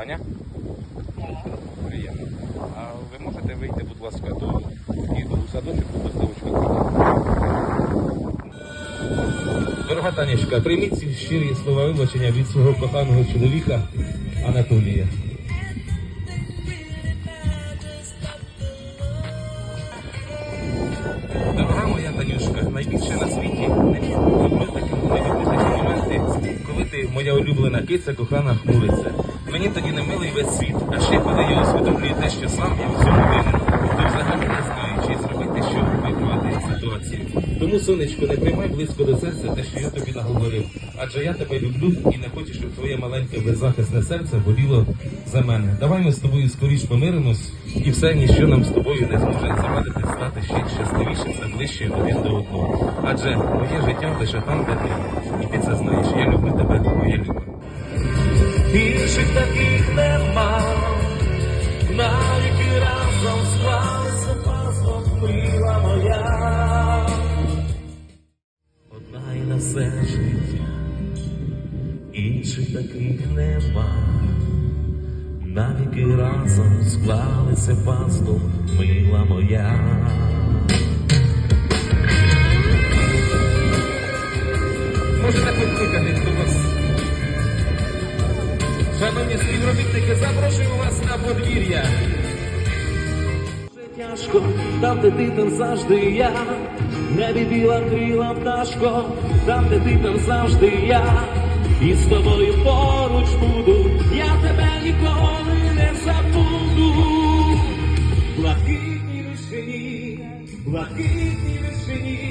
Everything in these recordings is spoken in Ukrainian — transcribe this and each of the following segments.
Таня? Приємно. А ви можете вийти, будь ласка, до садочок, будь ласка. Дорога Танечка, прийміть ці щирі слова вибачення від свого коханого чоловіка Анатолія. Дорога моя Танюшка, найбільше на світі не люблю такі, моменти, коли ти моя улюблена киця, кохана хмуриться. Мені тоді не милий весь світ, а ще коли я усвідомлюю те, що сам я в цьому винен, то взагалі не знаю, чи зробити, що виправити ситуацію. Тому, сонечко, не приймай близько до серця те, що я тобі наговорив. Адже я тебе люблю і не хочу, щоб твоє маленьке беззахисне серце боліло за мене. Давай ми з тобою скоріш помиримось, і все ніщо нам з тобою не зможе завадити стати ще щасливішим та ближче один до одного. Адже моє життя лише там, де ти. І ти це знаєш. Я люблю тебе, моя люба. Інших таких нема, навіки разом склалися паслом мила моя. Одна й на все життя, інших таких нема, навіки разом склалися паслом мила моя. Можете покликати до співробітники, запрошую вас на подвір'я. Дуже тяжко, там, де ти там завжди я, небі біла крила пташко, там, де ти там завжди я, і з тобою поруч буду, я тебе ніколи не забуду. Блакитні вишені, блакитні вишені,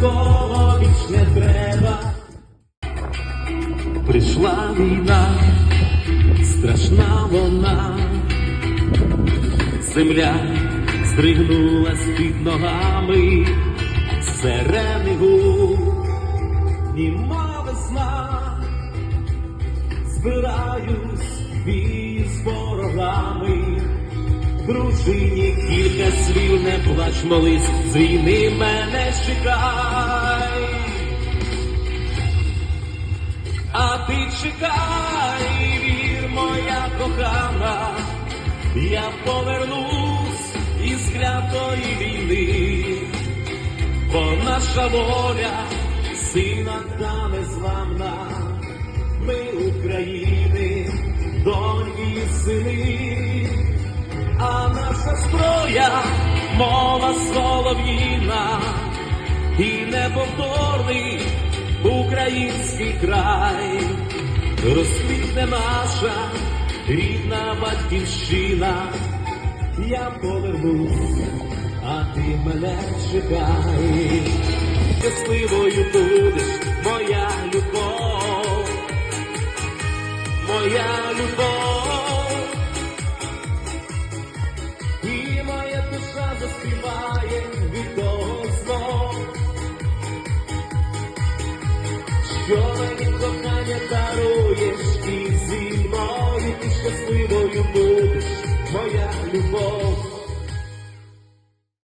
нікого більш не треба. Прийшла війна, страшна вона, земля здригнулась під ногами, сирени гук, німа весна збираюсь бій з ворогами. Дружині кілька слів не плач, молись, з війни мене чекай. Ти чекай, вір, моя кохана, я повернусь із клятої війни, бо наша воля сина та незламна ми України, доньки і сини, а наша зброя, мова солов'їна, і неповторний український край, розквітне наша рідна батьківщина, я повернусь, а ти мене чекай. Щасливою будеш, моя любов, моя любов,